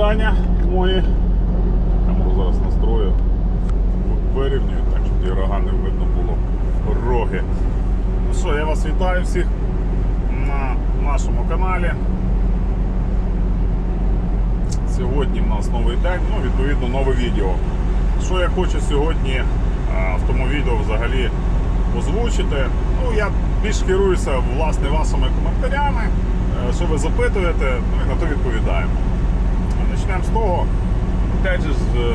завдання мої. Камеру зараз настрою. Вирівнюю, так, щоб ті рога не видно було. Роги. Ну що, я вас вітаю всіх на нашому каналі. Сьогодні в нас новий день, ну, відповідно, нове відео. Що я хочу сьогодні в тому відео взагалі озвучити? Ну, я більш керуюся власне вашими коментарями, е, що ви запитуєте, ну і на то відповідаємо. Почнемо з того, опять же,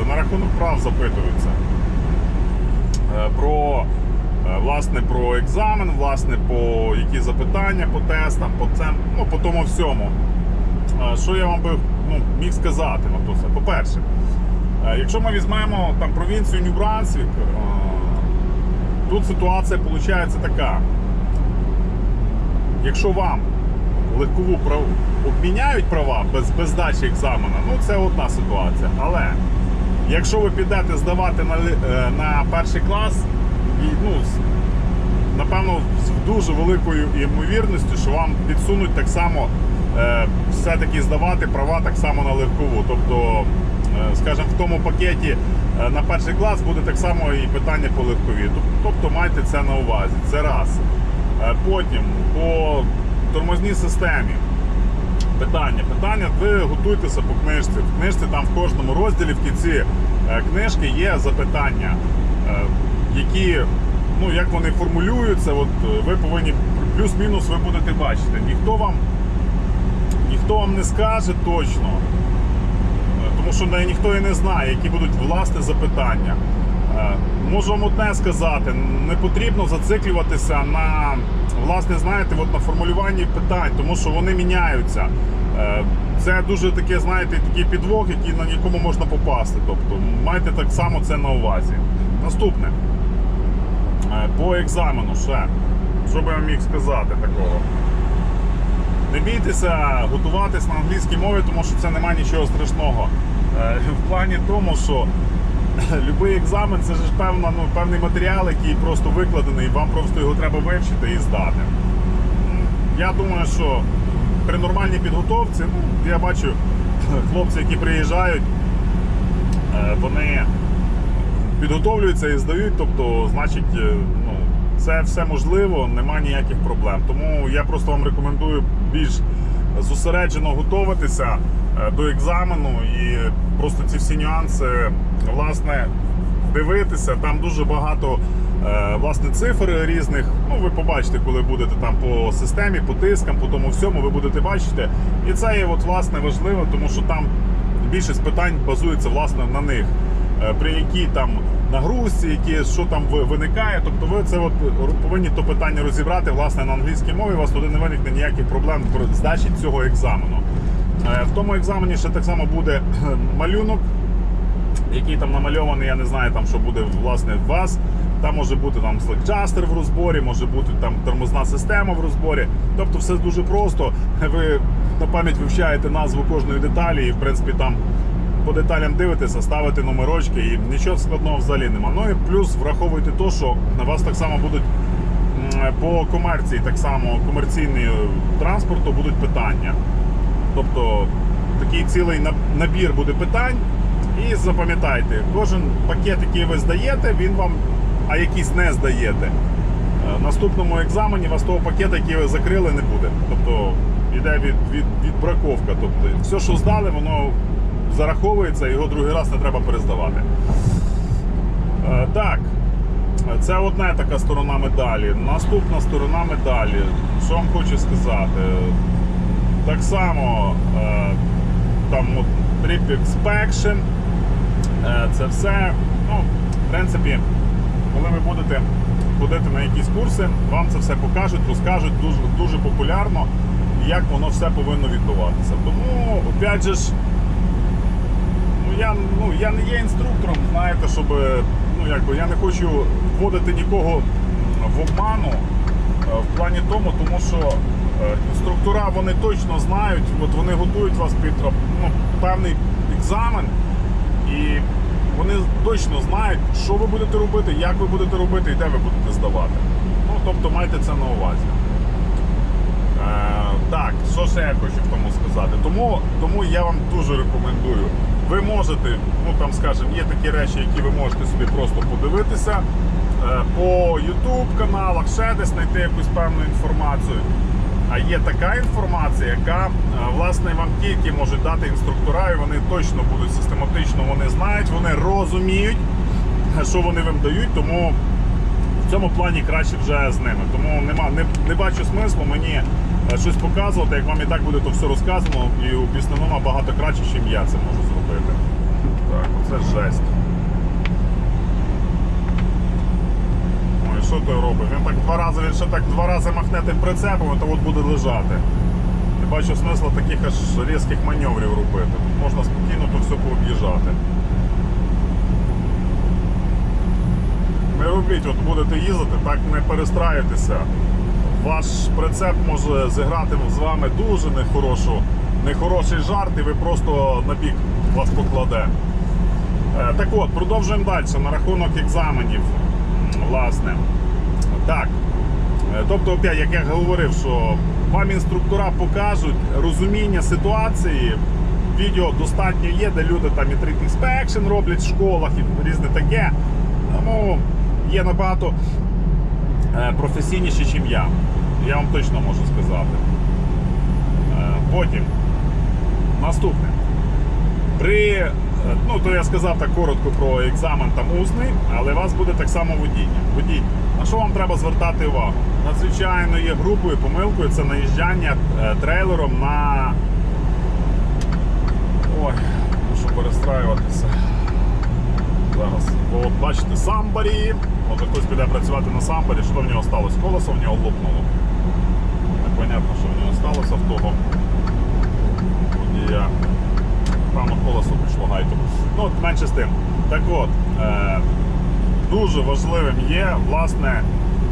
на рахунок прав запитуються. Е, Про, е, власне, про екзамен, власне, по які запитання по тестам, по цим, ну, по тому всьому. Е, Що я вам би ну, міг сказати? По-перше, е, якщо ми візьмемо там провінцію Нью-Брансвік, е, тут ситуація виходить така. Якщо вам легкову прав... обміняють права без, без здачі екзамена, ну це одна ситуація. Але якщо ви підете здавати на, е, на перший клас, і, ну, напевно, з дуже великою ймовірністю, що вам підсунуть так само е, все-таки здавати права так само на легкову. Тобто, е, скажімо, в тому пакеті е, на перший клас буде так само і питання по легкові. Тоб- Тобто майте це на увазі. Це раз. Е, Потім по тормозній системі. Питання. Питання, ви готуйтеся по книжці. В книжці там в кожному розділі в кінці е, книжки є запитання, е, які, ну як вони формулюються, от е, ви повинні плюс-мінус ви будете бачити. Ніхто вам, ніхто вам не скаже точно, тому що ніхто і не знає, які будуть власне запитання. Можу вам одне сказати, не потрібно зациклюватися на власне, знаєте, от на формулюванні питань, тому що вони міняються. Е, Це дуже таке, знаєте, такий підвох, який на нікому можна попасти. Тобто майте так само це на увазі. Наступне. Е, По екзамену ще. Що би я міг сказати такого? Не бійтеся готуватись на англійській мові, тому що це немає нічого страшного. Е, В плані тому, що будь-який екзамен це ж певна, ну, певний матеріал, який просто викладений, вам просто його треба вивчити і здати. Я думаю, що при нормальній підготовці, ну, я бачу хлопці, які приїжджають, е, вони підготовлюються і здають, тобто, значить, е, ну, це все можливо, немає ніяких проблем. Тому я просто вам рекомендую більш зосереджено готуватися е, до екзамену і просто ці всі нюанси, власне, дивитися. Там дуже багато е, власне цифр різних. Ну, ви побачите, коли будете там по системі, по тискам, по тому всьому, ви будете бачити. І це є от, власне важливо, тому що там більшість питань базується власне на них. Е, При якій там нагрузці, які що там ви- виникає. Тобто ви це от повинні то питання розібрати власне на англійській мові. У вас туди не виникне ніяких проблем при здачі цього екзамену. Е, В тому екзамені ще так само буде малюнок, який там намальований, я не знаю, там що буде власне в вас. Там може бути там слекджастер в розборі, може бути там тормозна система в розборі. Тобто все дуже просто. Ви на пам'ять вивчаєте назву кожної деталі, і в принципі там по деталям дивитеся, ставите номерочки і нічого складного взагалі нема. Ну і плюс враховуйте те, що на вас так само будуть по комерції, так само комерційний транспорту будуть питання. Тобто такий цілий набір буде питань. І запам'ятайте, кожен пакет, який ви здаєте, він вам, а якийсь не здаєте. е, наступному екзамені у вас того пакета, який ви закрили, не буде. Тобто йде від, від, відбраковка. Тобто все, що здали, воно зараховується, його другий раз не треба перездавати. Е, Так, це одна така сторона медалі. Наступна сторона медалі. Що вам хочу сказати? Так само е, там от, Trip Inspection, е, це все. Ну, в принципі, коли ви будете ходити на якісь курси, вам це все покажуть, розкажуть дуже, дуже популярно, як воно все повинно відбуватися. Тому, опять же ж, ну я, ну, я не є інструктором, знаєте, щоб ну, якби, я не хочу вводити нікого в обману е, в плані тому, тому що інструктора вони точно знають, от вони готують вас під ну, певний екзамен, і вони точно знають, що ви будете робити, як ви будете робити і де ви будете здавати. Ну, тобто майте це на увазі. Е, так, що ще я хочу в тому сказати? Тому, тому я вам дуже рекомендую. Ви можете, ну там скажімо, є такі речі, які ви можете собі просто подивитися е, по YouTube каналах, ще десь знайти якусь певну інформацію. А є така інформація, яка е, власне вам тільки можуть дати інструктора, і вони точно будуть систематично, вони знають, вони розуміють, що вони вам дають, тому в цьому плані краще вже з ними. Тому нема, не, не бачу смислу мені е, щось показувати, як вам і так буде то все розказано, і у об'яснено набагато краще, ніж я це можу зробити. Так, оце жесть. Що той робить? Він так два рази, він ще так два рази махне тим прицепом, то от буде лежати. Не бачу смисла таких аж різких маневрів робити. Тут можна спокійно то все пооб'їжджати. Не робіть, от будете їздити, так не перестраюйтеся. Ваш прицеп може зіграти з вами дуже нехорошу, нехороший жарт, і ви просто на бік вас покладе. Е, Так от, продовжуємо далі на рахунок екзаменів. Власне. Так. Е, Тобто, опять, як я говорив, що вам інструктора покажуть розуміння ситуації. Відео достатньо є, де люди там і трip inspection роблять в школах і різне таке. Тому є набагато е, професійніші, ніж я. Я вам точно можу сказати. Е, Потім. Наступне. При, ну то я сказав так коротко про екзамен там усний, але у вас буде так само водіння. Водіння. На що вам треба звертати увагу? Надзвичайно є грубою помилкою це наїжджання е, трейлером на. Ой, мушу перестраюватися. Зараз. Бо от бачите, самбарі. От хтось піде працювати на самбарі, що в нього сталося? Колесо в нього лопнуло. Непонятно, що в нього сталося в того водія. Певно, колесо пішло гайтом. Ну, менше з тим. Так от, е, дуже важливим є, власне,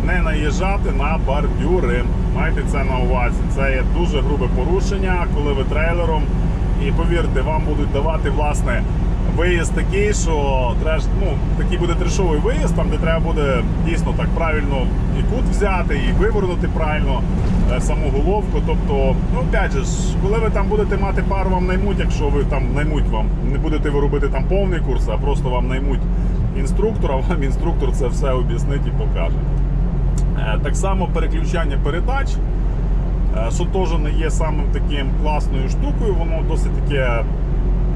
не наїжджати на бордюри. Майте це на увазі. Це є дуже грубе порушення, коли ви трейлером. І повірте, вам будуть давати власне виїзд такий, що треш, ну, такий буде трешовий виїзд, там де треба буде дійсно так правильно і кут взяти, і вивернути правильно саму головку. Тобто, ну опять же, коли ви там будете мати пару, вам наймуть, якщо ви там наймуть вам, не будете ви робити там повний курс, а просто вам наймуть інструктора, вам інструктор це все об'яснить і покаже. Е, Так само переключання передач, е, що не є самим таким класною штукою, воно досить таке,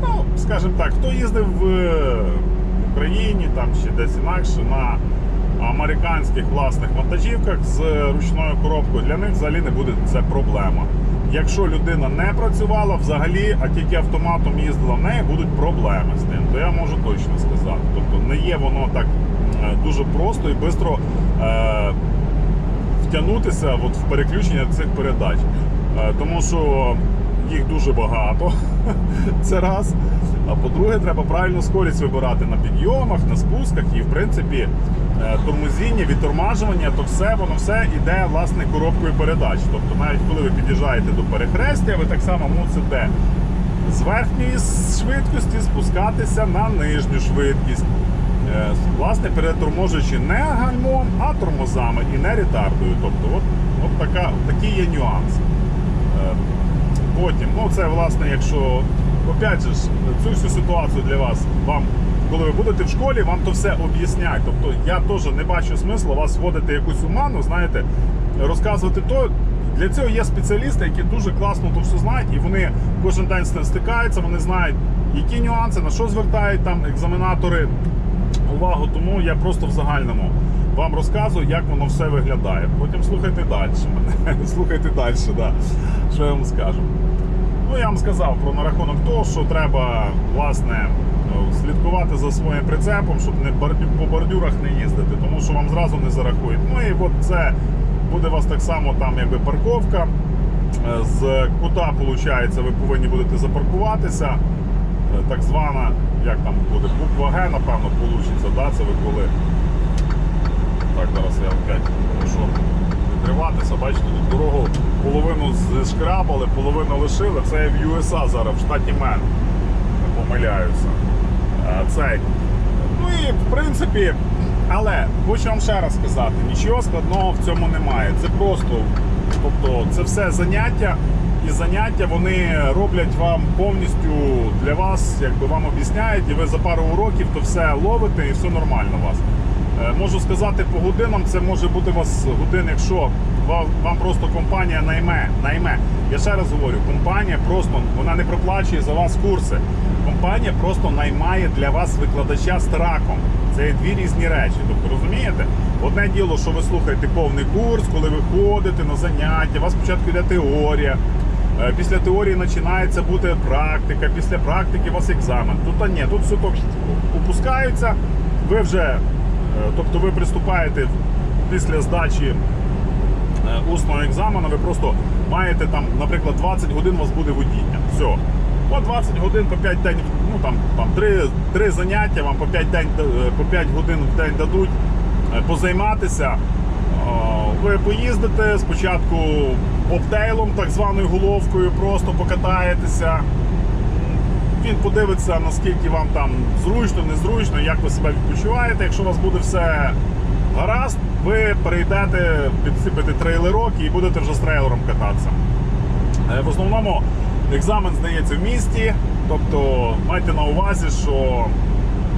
ну, скажімо так, хто їздив в Україні там чи десь інакше на американських власних вантажівках з ручною коробкою, для них взагалі не буде це проблема. Якщо людина не працювала взагалі, а тільки автоматом їздила, в неї будуть проблеми з ним, то я можу точно сказати. Тобто не є воно так е, дуже просто і швидко е, втягнутися от в переключення цих передач. Е, Тому що їх дуже багато. Це раз. А по-друге, треба правильно скорість вибирати на підйомах, на спусках і, в принципі, е, тормозіння, відтормажування, то все воно все йде власне коробкою передач. Тобто, навіть коли ви під'їжджаєте до перехрестя, ви так само мусите з верхньої швидкості спускатися на нижню швидкість. Е, Власне, переторможуючи не гальмом, а тормозами і не ретардою. Тобто, от, от така, такий є нюанс. Е, Потім, ну це власне, якщо опять же цю всю ситуацію для вас, вам, коли ви будете в школі, вам то все об'яснять. Тобто я теж не бачу смислу вас вводити якусь уману, знаєте, розказувати то. Для цього є спеціалісти, які дуже класно то все знають, і вони кожен день стикаються, вони знають, які нюанси, на що звертають там екзаменатори увагу. Тому я просто в загальному вам розказую, як воно все виглядає. Потім слухайте далі. Слухайте далі, да. що я вам скажу. Ну, я вам сказав про на рахунок того, що треба власне ну, слідкувати за своїм прицепом, щоб не по бордюрах не їздити, тому що вам зразу не зарахують. Ну і от це буде у вас так само там якби парковка. Е, З кута, виходить, ви повинні будете запаркуватися. Е, Так звана, як там буде, буква Г, напевно, вийде, да? це ви коли. Так, зараз я опять можу відриватися. Бачите, тут дорогу половину зшкрабали, половину лишили. Це в USA зараз, в штаті Мен. Не помиляюся. Е, Цей. Ну і в принципі, але хочу вам ще раз сказати, нічого складного в цьому немає. Це просто Тобто це все заняття, і заняття вони роблять вам повністю для вас, якби вам об'ясняють, і ви за пару уроків то все ловите і все нормально у вас. Е, Можу сказати по годинам, це може бути у вас годин, якщо ва- вам просто компанія найме, найме. Я ще раз говорю, компанія просто вона не проплачує за вас курси. Компанія просто наймає для вас викладача з траком. Це дві різні речі. Тобто розумієте? Одне діло, що ви слухаєте повний курс, коли ви ходите на заняття, у вас спочатку йде теорія. Е, Після теорії починається бути практика, після практики у вас екзамен. Тут а ні, тут все так опускається. Ви вже, е, тобто ви приступаєте після здачі усного екзамену, ви просто маєте там, наприклад, 20 годин у вас буде водіння. Все. От 20 годин по 5 день, ну там, там 3, 3 заняття вам по 5, день, е, по 5 годин в день дадуть е, позайматися. Е, Ви поїздите спочатку обтейлом, так званою головкою, просто покатаєтеся. Він подивиться, наскільки вам там зручно, незручно, як ви себе відпочиваєте. Якщо у вас буде все гаразд, ви перейдете, підсипете трейлерок і будете вже з трейлером кататися. Е, В основному екзамен здається в місті, тобто майте на увазі, що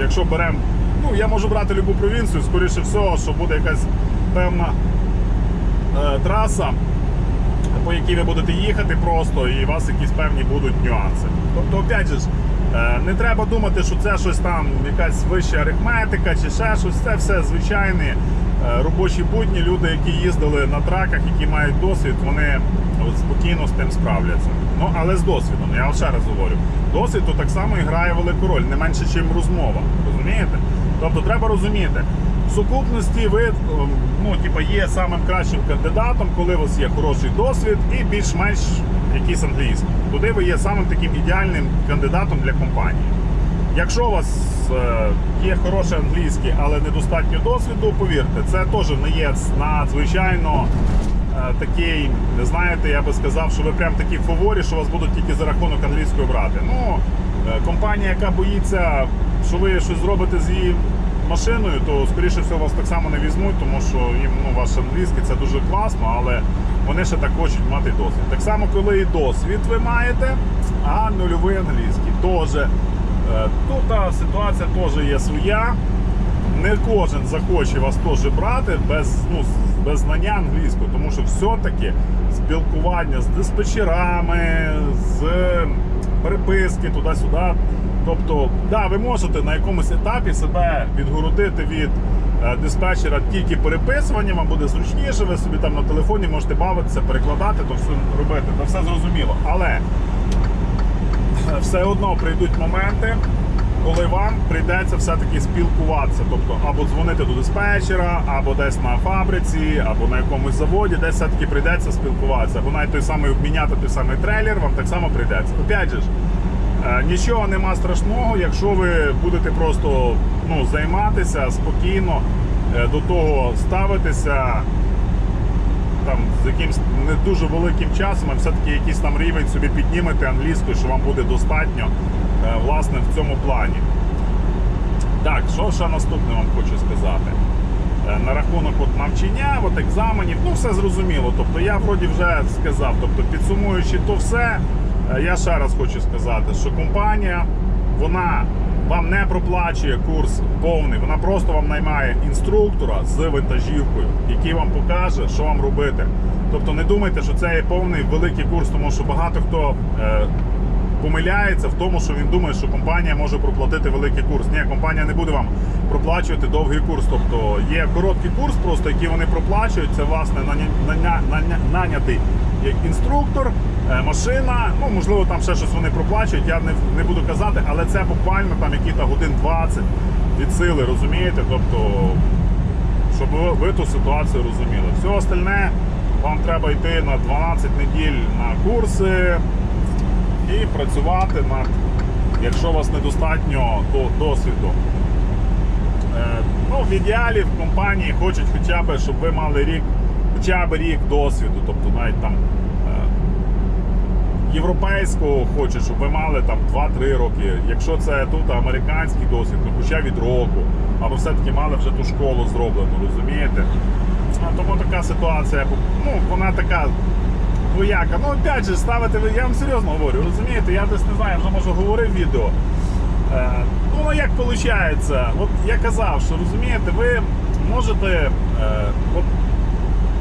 якщо беремо, ну я можу брати любу провінцію, скоріше всього, що буде якась певна е, траса, по якій ви будете їхати просто, і у вас якісь певні будуть нюанси. Тобто, опять же, не треба думати, що це щось там, якась вища арифметика чи ще щось. Це все звичайні е, робочі будні. Люди, які їздили на траках, які мають досвід, вони спокійно з тим справляться. Ну, але з досвідом, я ще раз говорю, досвід то так само і грає велику роль, не менше, ніж розмова. Розумієте? Тобто треба розуміти. В сукупності ви ем, ну, типу, є самим кращим кандидатом, коли у вас є хороший досвід і більш-менш якийсь англійський. Туди ви є самим таким ідеальним кандидатом для компанії. Якщо у вас е, є хороший англійський, але недостатньо досвіду, повірте, це теж не є надзвичайно е, такий, не знаєте, я би сказав, що ви прям такі в фаворі, що вас будуть тільки за рахунок англійської брати. Ну, е, компанія, яка боїться, що ви щось зробите з її машиною, то скоріше всього вас так само не візьмуть, тому що їм ну, ваш англійський це дуже класно, але вони ще так хочуть мати досвід. Так само, коли і досвід ви маєте, а нульовий англійський теж. Е, Тут та ситуація теж є своя. Не кожен захоче вас теж брати без, ну, без знання англійської, тому що все-таки спілкування з диспетчерами, з переписки туди-сюди. Тобто, да, ви можете на якомусь етапі себе відгородити від е, диспетчера тільки переписування, вам буде зручніше, ви собі там на телефоні можете бавитися, перекладати, то все робити, це все зрозуміло. Але все одно прийдуть моменти, коли вам прийдеться все-таки спілкуватися. Тобто або дзвонити до диспетчера, або десь на фабриці, або на якомусь заводі, десь все-таки прийдеться спілкуватися. Або навіть той самий обміняти той самий трейлер, вам так само прийдеться. Опять же ж, е, нічого нема страшного, якщо ви будете просто ну, займатися спокійно, е, до того ставитися там з якимсь не дуже великим часом, а все-таки якийсь там рівень собі піднімете англійською, що вам буде достатньо е, власне в цьому плані. Так, що ще наступне вам хочу сказати? Е, На рахунок от навчання, от екзаменів, ну все зрозуміло. Тобто я вроді вже сказав. Тобто, підсумуючи то все, е, я ще раз хочу сказати, що компанія вона вам не проплачує курс повний, вона просто вам наймає інструктора з вантажівкою, який вам покаже, що вам робити. Тобто не думайте, що це є повний великий курс, тому що багато хто. е, помиляється в тому, що він думає, що компанія може проплатити великий курс. Ні, компанія не буде вам проплачувати довгий курс. Тобто є короткий курс, просто який вони проплачують. Це власне наня- наня- наня- нанятий як інструктор, е, машина. Ну можливо, там ще щось вони проплачують. Я не, не буду казати, але це буквально там які-то годин 20 від сили, розумієте? Тобто, щоб ви, ту ситуацію розуміли. Все остальне вам треба йти на 12 неділь на курси і працювати над, якщо у вас недостатньо до- досвіду. Е, Ну, в ідеалі в компанії хочуть хоча б, щоб ви мали рік, хоча б рік досвіду, тобто навіть там е, європейського хочуть, щоб ви мали там 2-3 роки. Якщо це тут американський досвід, то хоча від року, або все-таки мали вже ту школу зроблену, розумієте? Тому така ситуація, ну, вона така двояка. Ну, опять же, ставити, ви- я вам серйозно говорю, розумієте, я десь не знаю, я вже може говорив відео. Е, ну, як виходить? От я казав, що розумієте, ви можете е, от,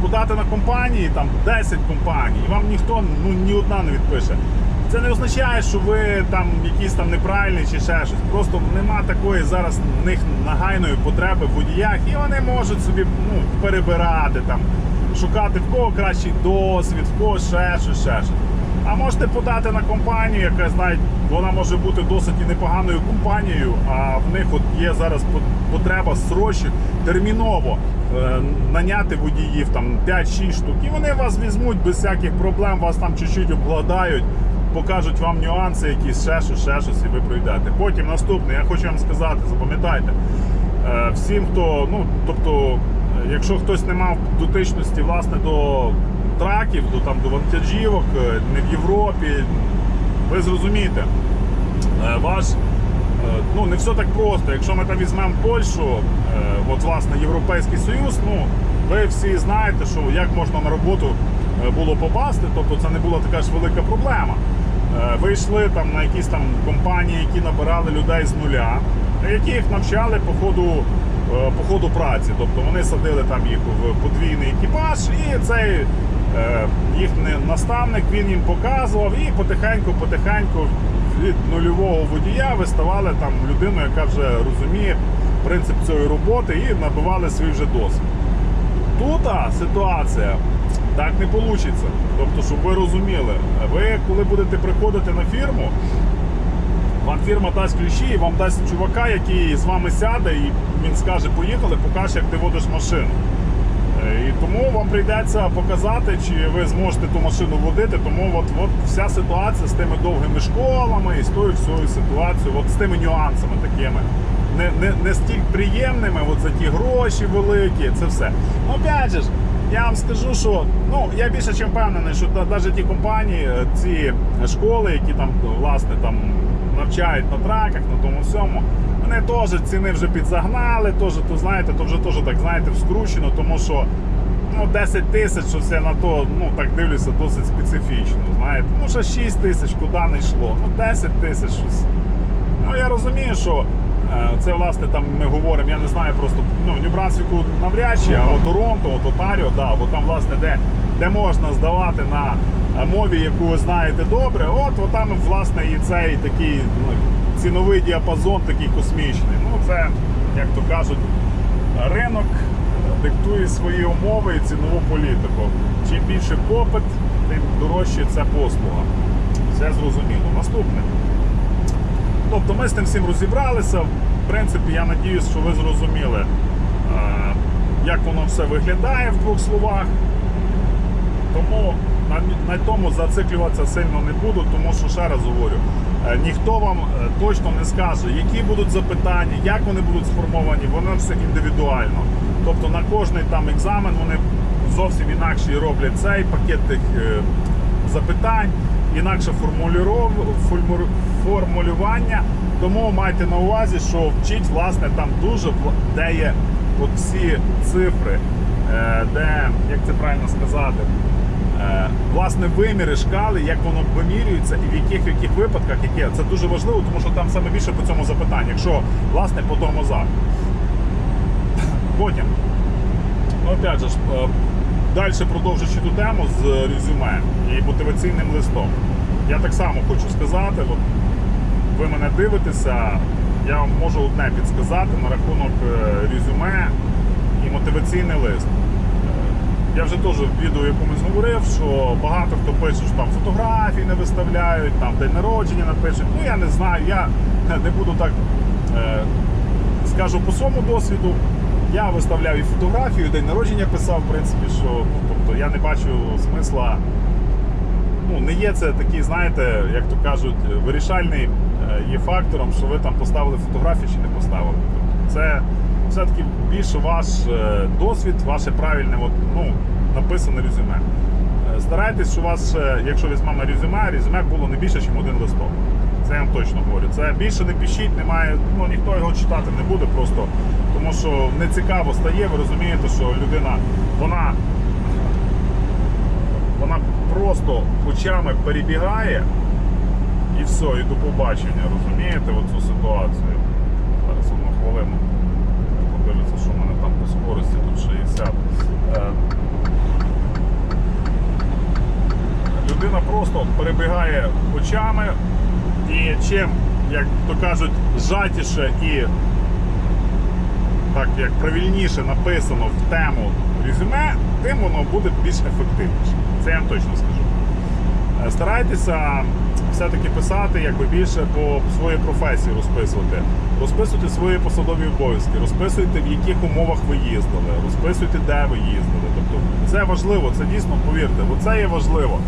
подати на компанії, там 10 компаній, і вам ніхто ну, ні одна не відпише. Це не означає, що ви там якісь там неправильні чи ще щось. Просто нема такої зараз в них нагайної потреби в водіях, і вони можуть собі ну, перебирати там, шукати в кого кращий досвід, в кого ще щось, ще щось. А можете подати на компанію, яка знають, вона може бути досить і непоганою компанією, а в них от є зараз потреба срочно, терміново наняти водіїв там 5-6 штук. І вони вас візьмуть без всяких проблем, вас там чуть-чуть обгладають, покажуть вам нюанси, якісь ще щось, ще щось, і ви пройдете. Потім наступне, я хочу вам сказати, запам'ятайте, е, всім, хто, ну тобто, е, якщо хтось не мав дотичності власне до траків, до там до вантажівок, е, не в Європі, ви зрозумієте, е, ваш. Ну, не все так просто. Якщо ми там візьмемо Польщу, е, от власне Європейський Союз, ну ви всі знаєте, що як можна на роботу е, було попасти, тобто це не була така ж велика проблема. Е, Ви йшли там на якісь там компанії, які набирали людей з нуля, які їх навчали по ходу, по ходу праці. Тобто вони садили там їх в подвійний екіпаж, і цей їхній наставник він їм показував, і потихеньку-потихеньку від нульового водія ви ставали там людину, яка вже розуміє принцип цієї роботи і набивали свій вже досвід. Тут ситуація так не вийде. Тобто, щоб ви розуміли, ви коли будете приходити на фірму, вам фірма дасть ключі і вам дасть чувака, який з вами сяде, і він скаже, поїхали, покаже, як ти водиш машину. Е, І тому вам прийдеться показати, чи ви зможете ту машину водити. Тому от, от вся ситуація з тими довгими школами і з тою всією ситуацією, от з тими нюансами такими. Не, не, не стільки приємними, от за ті гроші великі, це все. Ну, опять же, я вам скажу, що ну я більше чим впевнений, що навіть ті компанії, е, ці школи, які там власне там навчають на траках, на тому всьому, вони теж ціни вже підзагнали, теж, то знаєте, то вже теж так знаєте, вскручено, тому що ну, 10 тисяч, що все на то, ну так дивлюся, досить специфічно. Знаєте, ну ще 6 тисяч, куди не йшло, ну 10 тисяч щось. Ну я розумію, що е, це власне там ми говоримо, я не знаю просто ну, в навряд чи, а от Торонто, от Онтаріо, да, бо там власне де, де можна здавати на е, мові, яку ви знаєте добре, от, от там власне і цей такий ну, ціновий діапазон такий космічний. Ну це, як то кажуть, ринок диктує свої умови і цінову політику. Чим більше попит, тим дорожче ця послуга. Все зрозуміло. Наступне. Тобто ми з тим всім розібралися. В принципі, я надіюсь, що ви зрозуміли, е, як воно все виглядає в двох словах. Тому на, тому зациклюватися сильно не буду, тому що ще раз говорю, ніхто вам е, точно не скаже, які будуть запитання, як вони будуть сформовані, воно все індивідуально. Тобто на кожний там екзамен вони зовсім інакше роблять цей пакет тих е, запитань, інакше формулювання. Тому майте на увазі, що вчить власне там дуже де є от всі цифри, е, де, як це правильно сказати, е, власне виміри шкали, як воно вимірюється і в яких в яких випадках яке. Це дуже важливо, тому що там саме більше по цьому запитанні, якщо власне по тормозах. Потім, ну опять же, е, далі продовжуючи ту тему з резюме і мотиваційним листом. Я так само хочу сказати, от, ви мене дивитеся, я вам можу одне підсказати на рахунок е, резюме і мотиваційний лист. Е, Я вже теж в відео якомусь говорив, що багато хто пише, що там фотографії не виставляють, там день народження напишуть. Ну я не знаю, я не буду так е, скажу по своєму досвіду. Я виставляв і фотографію, день народження писав, в принципі, що ну, тобто я не бачу смисла. Ну, не є це такий, знаєте, як то кажуть, вирішальний е, є фактором, що ви там поставили фотографію чи не поставили. Це все-таки більше ваш е, досвід, ваше правильне от, ну, написане резюме. Е, Старайтесь, що у вас, якщо візьмемо резюме, резюме було не більше, ніж один листок. Це я вам точно говорю. Це більше не пишіть, немає, ну ніхто його читати не буде, просто тому що не цікаво стає, ви розумієте, що людина, вона, вона просто очами перебігає і все, і до побачення, розумієте, оцю ситуацію. Зараз одну хвилину. Подивіться, що в мене там по скорості тут 60. Е, людина просто перебігає очами і чим, як то кажуть, жатіше і так як правильніше написано в тему резюме, тим воно буде більш ефективніше. Це я вам точно скажу. Е, Старайтеся все-таки писати якби більше по своїй професії розписувати. Розписуйте свої посадові обов'язки, розписуйте, в яких умовах ви їздили, розписуйте, де ви їздили. Тобто це важливо, це дійсно повірте, оце є важливо.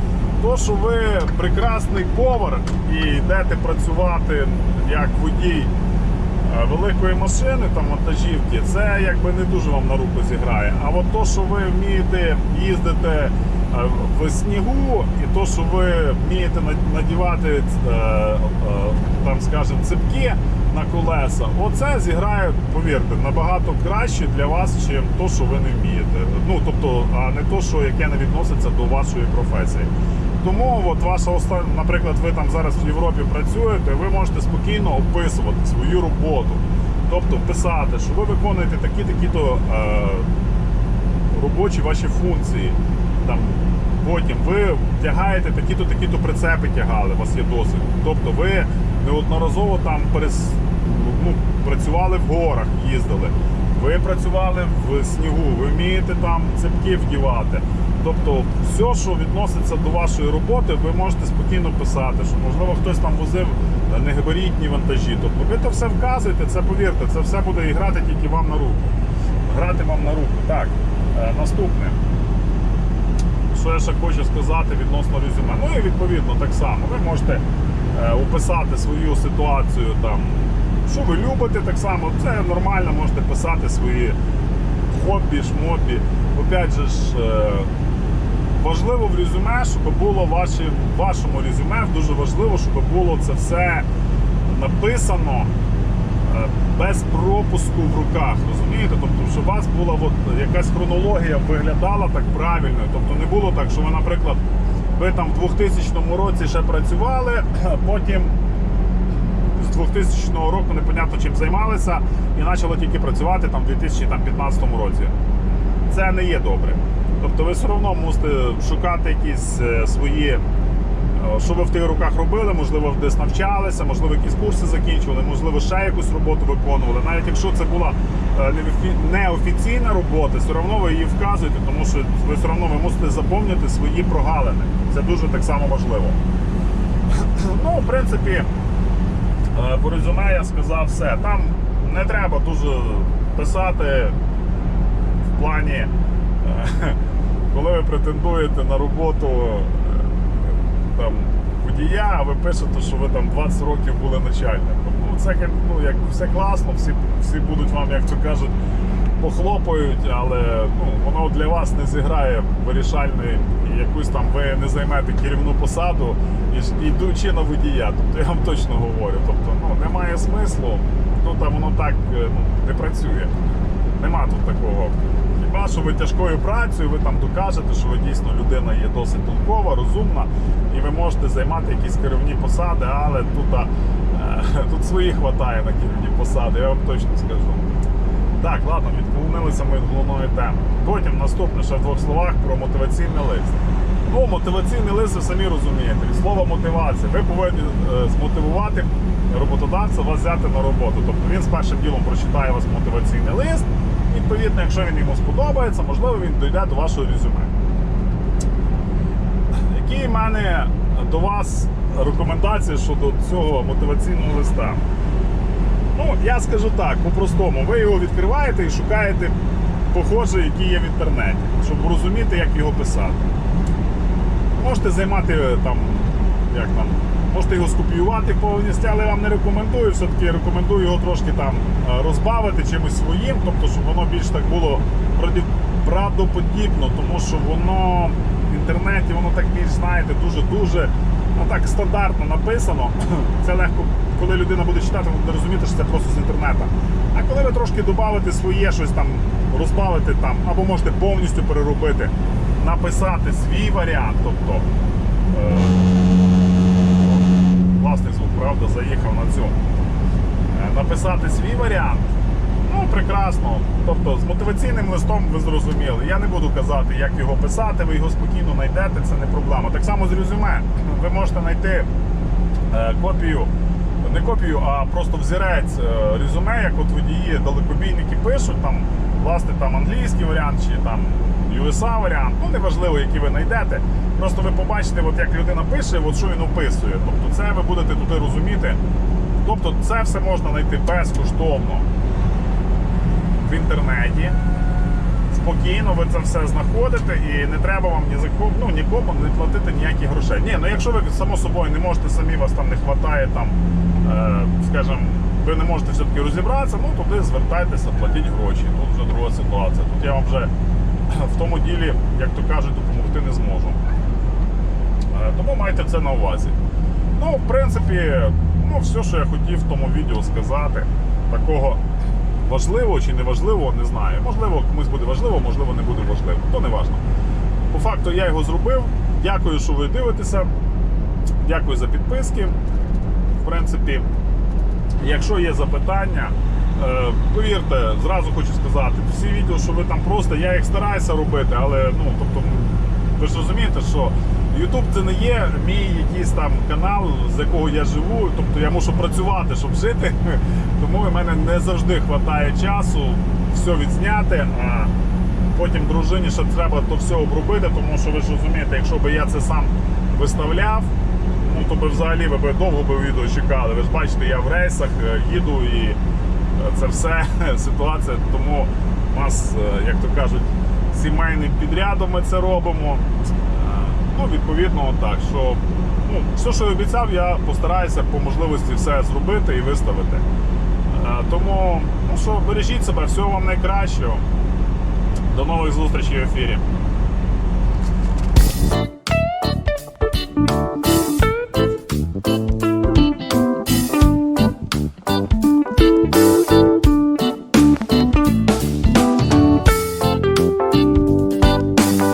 То, що ви прекрасний повар і йдете працювати як водій е, великої машини, там вантажівки, це якби не дуже вам на руку зіграє. А от то, що ви вмієте їздити в снігу, і то, що ви вмієте надівати е, е, там, скажімо, ципки на колеса, оце зіграє, повірте, набагато краще для вас, чим то, що ви не вмієте. Ну тобто, а не то, що яке не відноситься до вашої професії. Тому от ваша остання, наприклад, ви там зараз в Європі працюєте, ви можете спокійно описувати свою роботу. Тобто писати, що ви виконуєте такі-такі-то е, робочі ваші функції. Там, потім ви тягаєте такі-то, такі-то прицепи тягали, у вас є досвід. Тобто ви неодноразово там перес, ну, працювали в горах, їздили. Ви працювали в снігу, ви вмієте там цепки вдівати. Тобто, все, що відноситься до вашої роботи, ви можете спокійно писати, що можливо хтось там возив негабарітні вантажі. Тобто ви це все вказуєте, це повірте, це все буде і грати тільки вам на руку. Грати вам на руку. Так, е, наступне. Що я ще хочу сказати відносно резюме? Ну і відповідно так само. Ви можете е, описати свою ситуацію там, що ви любите, так само. Це нормально, можете писати свої хобі, шмобі. Опять же ж, е, важливо в резюме, щоб було ваші, в вашому резюме дуже важливо, щоб було це все написано без пропуску в руках, розумієте? Тобто, щоб у вас була от якась хронологія виглядала так правильно. Тобто не було так, що ви, наприклад, ви там в 2000 році ще працювали, потім з 2000 року непонятно чим займалися і почали тільки працювати там в 2015 році. Це не є добре. Тобто ви все одно мусите шукати якісь е, свої е, що ви в тих руках робили, можливо, десь навчалися, можливо, якісь курси закінчували, можливо, ще якусь роботу виконували. Навіть якщо це була е, неофіційна робота, все одно ви її вказуєте, тому що ви все одно ви мусите заповнити свої прогалини. Це дуже так само важливо. Ну, в принципі, е, по резюме я сказав все. Там не треба дуже писати в плані, е, коли ви претендуєте на роботу е, там, водія, а ви пишете, що ви там 20 років були начальником. Ну, це ну, як все класно, всі, всі будуть вам, як то кажуть, похлопають, але ну, воно для вас не зіграє вирішальний і якусь там ви не займете керівну посаду, і йдучи на водія. Тобто я вам точно говорю. Тобто, ну, немає смислу, тут там воно так е, ну, не працює. Нема тут такого. Хіба що ви тяжкою працею, ви там докажете, що ви дійсно людина є досить толкова, розумна, і ви можете займати якісь керівні посади, але тут, а, е, тут своїх хватає на керівні посади, я вам точно скажу. Так, ладно, відклонилися ми від головної теми. Потім наступне ще в двох словах про мотиваційний лист. Ну, мотиваційний лист, ви самі розумієте, від слова мотивація. Ви повинні е, змотивувати роботодавця вас взяти на роботу. Тобто він з першим ділом прочитає вас мотиваційний лист. Відповідно, якщо він йому сподобається, можливо, він дійде до вашого резюме. Які в мене до вас рекомендації щодо цього мотиваційного листа? Ну, я скажу так, по-простому, ви його відкриваєте і шукаєте похоже, які є в інтернеті, щоб розуміти, як його писати. Можете займати е, там, як там, можете його скопіювати повністю, але вам не рекомендую. Все-таки рекомендую його трошки там е, розбавити чимось своїм, тобто, щоб воно більш так було правдоподібно, тому що воно в інтернеті, воно так більш, знаєте, дуже-дуже ну так стандартно написано. Це легко, коли людина буде читати, буде розуміти, що це просто з інтернету. А коли ви трошки додавите своє щось там, розбавити там, або можете повністю переробити, написати свій варіант, тобто. Класний звук, правда, заїхав на цю. Е, Написати свій варіант. Ну, прекрасно. Тобто з мотиваційним листом ви зрозуміли. Я не буду казати, як його писати, ви його спокійно знайдете, це не проблема. Так само з резюме. Ви можете знайти е, копію, не копію, а просто взірець е, резюме, як от водії далекобійники пишуть, там, власне, там англійський варіант чи там USA варіант, ну неважливо, який ви знайдете. Просто ви побачите, от як людина пише, от що він описує. Тобто це ви будете туди розуміти. Тобто це все можна знайти безкоштовно в інтернеті. Спокійно ви це все знаходите і не треба вам ні за кого, ну, нікому не платити ніяких грошей. Ні, ну якщо ви само собою не можете самі, вас там не вистачає, там, е, скажімо, ви не можете все-таки розібратися, ну туди звертайтеся, платіть гроші. Тут вже друга ситуація. Тут я вам вже в тому ділі, як то кажуть, допомогти не зможу. Е, Тому майте це на увазі. Ну, в принципі, ну, все, що я хотів в тому відео сказати, такого важливого чи не важливого, не знаю. Можливо, комусь буде важливо, можливо, не буде важливо. То не важливо. По факту я його зробив. Дякую, що ви дивитеся. Дякую за підписки. В принципі, якщо є запитання, е, повірте, зразу хочу сказати, всі відео, що ви там просто, я їх стараюся робити, але ну, тобто, ви ж розумієте, що YouTube це не є мій якийсь там канал, з якого я живу. Тобто я мушу працювати, щоб жити. Тому в мене не завжди вистачає часу все відзняти. А потім дружині ще треба то все обробити, тому що ви ж розумієте, якщо б я це сам виставляв, ну то би взагалі ви б довго би відео чекали. Ви ж бачите, я в рейсах е, їду і це все ситуація. Тому у нас, е, як то кажуть, сімейним підрядом ми це робимо. Ну, відповідно, так що ну, все, що я обіцяв, я постараюся по можливості все зробити і виставити. Е, Тому, ну що, бережіть себе, всього вам найкращого. До нових зустрічей в ефірі.